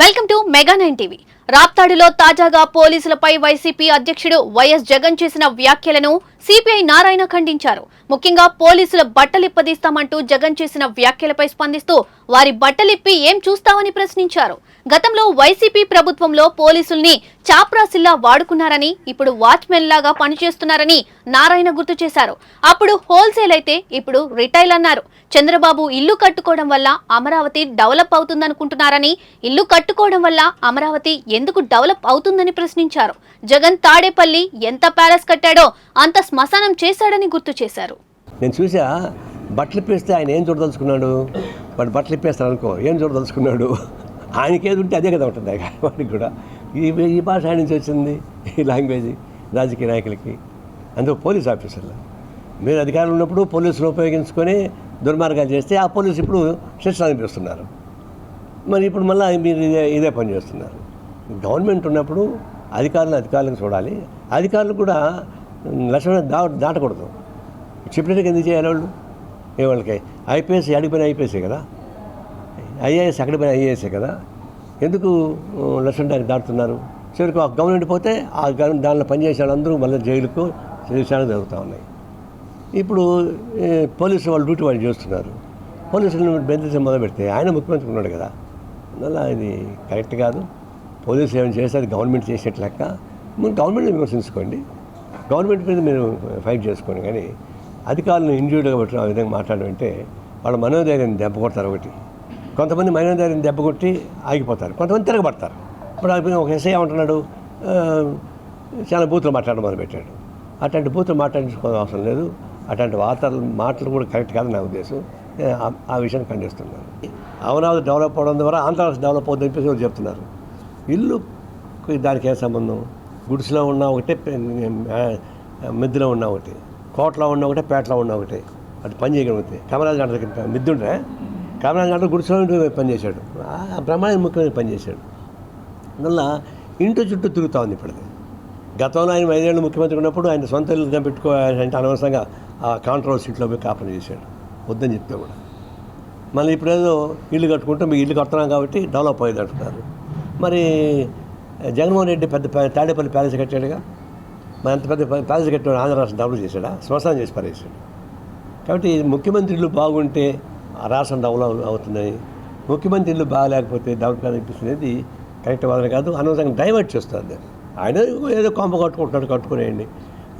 Welcome to mega nine TV. రాప్తాడులో తాజాగా పోలీసులపై YCP అధ్యక్షుడు వైఎస్ జగన్ చేసిన వ్యాఖ్యలను సిపిఐ నారాయణ ఖండించారు. ముఖ్యంగా పోలీసుల బట్టలిప్పదీస్తామంటూ జగన్ చేసిన వ్యాఖ్యలపై స్పందిస్తూ వారి బట్టలిప్పి ఏం చూస్తామని ప్రశ్నించారు. గతంలో వైసీపీ ప్రభుత్వంలో పోలీసుల్ని చాప్రాసిల్లా వాడుకున్నారని ఇప్పుడు వాచ్మెన్ లాగా పనిచేస్తున్నారని నారాయణ గుర్తు చేశారు. అప్పుడు హోల్సేల్ అయితే ఇప్పుడు రిటైల్ అన్నారు. చంద్రబాబు ఇల్లు కట్టుకోవడం వల్ల అమరావతి డెవలప్ అవుతుందనుకుంటున్నారని ఇల్లు కట్టుకోవడం వల్ల అమరావతి ఎందుకు డెవలప్ అవుతుందని ప్రశ్నించారు. జగన్ తాడేపల్లి ఎంత ప్యాలెస్ కట్టాడో అంత శ్మశానం చేశాడని గుర్తు చేశారు. నేను చూసా బట్టలు ఇప్పేస్తే ఆయన ఏం చూడదలుచుకున్నాడు? వాడు బట్టలు ఇప్పేస్తాను అనుకో ఏం చూడదలుచుకున్నాడు? ఆయనకి ఏది ఉంటే అదే కదా ఉంటుంది వాడికి కూడా. ఈ ఈ భాష ఆయన నుంచి వచ్చింది ఈ లాంగ్వేజ్ రాజకీయ నాయకులకి. అందులో పోలీస్ ఆఫీసర్లు. మీరు అధికారులు ఉన్నప్పుడు పోలీసులు ఉపయోగించుకొని దుర్మార్గాలు చేస్తే ఆ పోలీసు ఇప్పుడు శిక్ష అనిపిస్తున్నారు మరి ఇప్పుడు మళ్ళీ మీరు ఇదే ఇదే పని చేస్తున్నారు. గవర్నమెంట్ ఉన్నప్పుడు అధికారులు అధికారులకు చూడాలి. అధికారులు కూడా లక్షణ దా దాటకూడదు. చెప్పినట్టుగా ఎందుకు చేయాలి వాళ్ళు? ఏ వాళ్ళకి? ఐపీఎస్ అడిగిపోయిన ఐపీఎస్ఏ కదా? ఐఏఎస్ అక్కడ పోయిన ఐఏఎస్ఏ కదా? ఎందుకు లక్ష్మణ దానికి దాటుతున్నారు? చివరికి ఆ గవర్నమెంట్ పోతే ఆ గవర్నమెంట్ దానిలో పనిచేసే వాళ్ళందరూ మళ్ళీ జైలుకు విషయాలు జరుగుతూ ఉన్నాయి. ఇప్పుడు పోలీసులు పోలీసు వాళ్ళు డ్యూటీ వాళ్ళు చేస్తున్నారు. పోలీసులను బెదిరించడం మొదలు పెడితే ఆయన ముఖ్యమంత్రి ఉన్నాడు కదా? అందువల్ల ఇది కరెక్ట్ కాదు. పోలీసు ఏమైనా చేస్తే అది గవర్నమెంట్ చేసేట్ లెక్క. మీరు గవర్నమెంట్ విమర్శించుకోండి. గవర్నమెంట్ మీద మీరు ఫైట్ చేసుకోండి. కానీ అధికారులను ఇంజూర్డ్గా పెట్టడం ఆ విధంగా మాట్లాడమంటే వాళ్ళ మనోధైర్యాన్ని దెబ్బ కొడతారు ఒకటి. కొంతమంది మనోధైర్యం దెబ్బ కొట్టి ఆగిపోతారు. కొంతమంది తిరగబడతారు. ఇప్పుడు ఒక ఎస్ఐ ఏమంటున్నాడు? చాలా బూతులు మాట్లాడడం మొదలుపెట్టాడు. అట్లాంటి బూతులు మాట్లాడించుకోవడం అవసరం లేదు. అట్లాంటి వార్తలు మాటలు కూడా కరెక్ట్ కాదు నా ఉద్దేశం. ఆ- ఆ విషయాన్ని ఖండిస్తున్నాను. అమరావతి డెవలప్ అవడం ద్వారా ఆంధ్రప్రదేశ్ డెవలప్ అవుతుందని చెప్పేసి వాళ్ళు చెప్తున్నారు. ఇల్లు దానికి ఏం సంబంధం? గుడిసెలో ఉన్న ఒకటే మిద్దెలో ఉన్న ఒకటి కోట్లో ఉన్న ఒకటే పేటలో ఉన్న ఒకటి అటు పని చేయగలిగితే. కమరాజ్ గంట దగ్గర మిద్దు ఉంటే కమరాజ్ గంట గుడిసెలో ఉంటూ పని చేశాడు. బ్రహ్మాండ ముఖ్యమైన పని చేశాడు. అందువల్ల ఇంటి చుట్టూ తిరుగుతూ ఉంది ఇప్పటిది గతంలో ఆయన ఐదేళ్ళు ముఖ్యమంత్రి ఉన్నప్పుడు ఆయన సొంత ఇల్లు పెట్టుకోవాలంటే అనవసరంగా ఆ కాంట్రోల్ సీట్లో పోయి కాపలు చేశాడు. వద్దని చెప్తే కూడా. మళ్ళీ ఇప్పుడేదో ఇల్లు కట్టుకుంటే మీ ఇల్లు కడుతున్నాం కాబట్టి డెవలప్ అయ్యేది అంటున్నారు. మరి జగన్మోహన్ రెడ్డి పెద్ద తాడేపల్లి ప్యాలెస్ కట్టాడుగా. మరి అంత పెద్ద ప్యాలెస్ కట్టాడు ఆంధ్ర రాష్ట్రం డెవలప్ చేశాడా? శ్మశానం చేసి పారేసాడు కాబట్టి ముఖ్యమంత్రి ఇల్లు బాగుంటే ఆ రాష్ట్రం డెవలప్ అవుతున్నాయి ముఖ్యమంత్రి ఇల్లు బాగాలేకపోతే డెవలప్ అనిపిస్తుంది కరెక్ట్ వాళ్ళని కాదు అనవసరంగా డైవర్ట్ చేస్తుంది ఆయన ఏదో కొంప కట్టుకుంటున్నాడు కట్టుకునేయండి.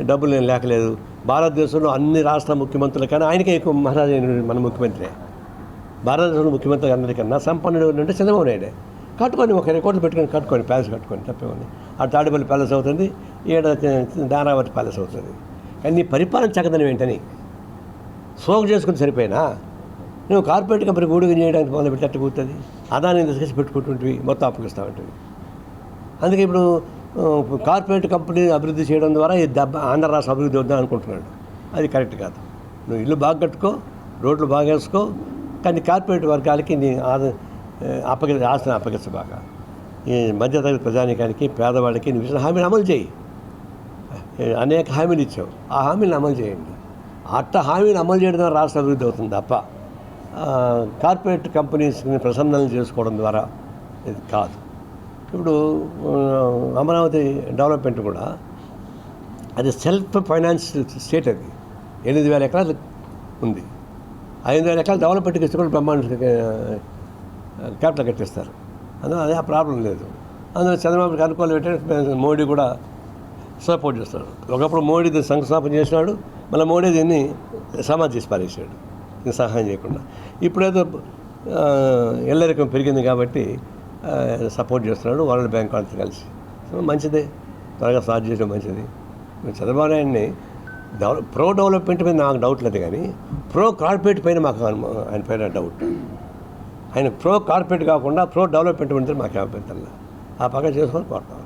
డబ్బులు నేను లేకలేదు. భారతదేశంలో అన్ని రాష్ట్ర ముఖ్యమంత్రుల కన్నా ఆయనకే ఎక్కువ మహారాజు మన ముఖ్యమంత్రి. భారతదేశంలో ముఖ్యమంత్రి అందరికన్నా సంపన్నుడు అంటే చంద్రబాబు నాయుడే. కట్టుకొని ఒక రికార్డులు పెట్టుకొని కట్టుకొని ప్యాలెస్ కట్టుకొని తప్పేమని ఆ తాడేపల్లి ప్యాలెస్ అవుతుంది ఈడ దారావతి ప్యాలెస్ అవుతుంది. కానీ నీ పరిపాలన చక్కదనం ఏంటని? సోకు చేసుకుని సరిపోయినా? నువ్వు కార్పొరేట్ కంపెనీ ఊడిగ చేయడానికి మొదలు పెట్టట్టు కూర్తుంది? అదాన్ని తీసుకొచ్చి పెట్టుకుంటుంటివి మొత్తం అప్పగిస్తూ ఉంటుంది అందుకే ఇప్పుడు కార్పొరేట్ కంపెనీ అభివృద్ధి చేయడం ద్వారా ఈ దెబ్బ ఆంధ్ర రాష్ట్ర అభివృద్ధి వద్దాం అనుకుంటున్నాడు. అది కరెక్ట్ కాదు. నువ్వు ఇల్లు బాగా కట్టుకో రోడ్లు బాగా వేసుకో కానీ కార్పొరేట్ వర్గాలకి నీ ఆదా అప్పగి ఆస్తిని అప్పగించ బాగా. ఈ మధ్యతరగతి ప్రజానికానికి పేదవాళ్ళకి నువ్వు ఇచ్చిన హామీని అమలు చేయి. అనేక హామీలు ఇచ్చావు. ఆ హామీలను అమలు చేయండి. అట్ట హామీలు అమలు చేయడం ద్వారా రాష్ట్ర అభివృద్ధి అవుతుంది తప్ప కార్పొరేట్ కంపెనీస్ని ప్రసన్నలు చేసుకోవడం ద్వారా ఇది కాదు. ఇప్పుడు అమరావతి డెవలప్మెంట్ కూడా అది సెల్ఫ్ ఫైనాన్స్ స్టేట్ అది. ఎనిమిది వేల ఎకరాలు ఉంది. ఐదు వేల ఎకరాలు డెవలప్మెంట్కి ఇచ్చినప్పుడు బ్రహ్మాండ క్యాపిటల్ కట్టేస్తారు. అందులో అదే ఆ ప్రాబ్లం లేదు. అందులో చంద్రబాబుకి అనుకూలం ఏంటంటే మోడీ కూడా సపోర్ట్ చేస్తాడు. ఒకప్పుడు మోడీ దీన్ని శంకుస్థాపన చేసినాడు మళ్ళీ మోడీ దీన్ని సమాధి చేసి పారేసాడు. సహాయం చేయకుండా. ఇప్పుడేదో ఎల్లరికం పెరిగింది కాబట్టి సపోర్ట్ చేస్తున్నాడు వరల్డ్ బ్యాంక్ అంతా కలిసి. సో మంచిదే. త్వరగా స్టార్ట్ చేయడం మంచిది. చంద్రబాబు నాయుడిని డెవలప్ ప్రో డెవలప్మెంట్ మీద నాకు డౌట్ లేదు కానీ ప్రో కార్పొరేట్ పైన మాకు ఆయన పైన డౌట్. ఆయన ప్రో కార్పొరేట్ కాకుండా ప్రో డెవలప్మెంట్ ఉంటే మాకు అభ్యంతరం ఆ పక్క చేసుకొని పోతాం.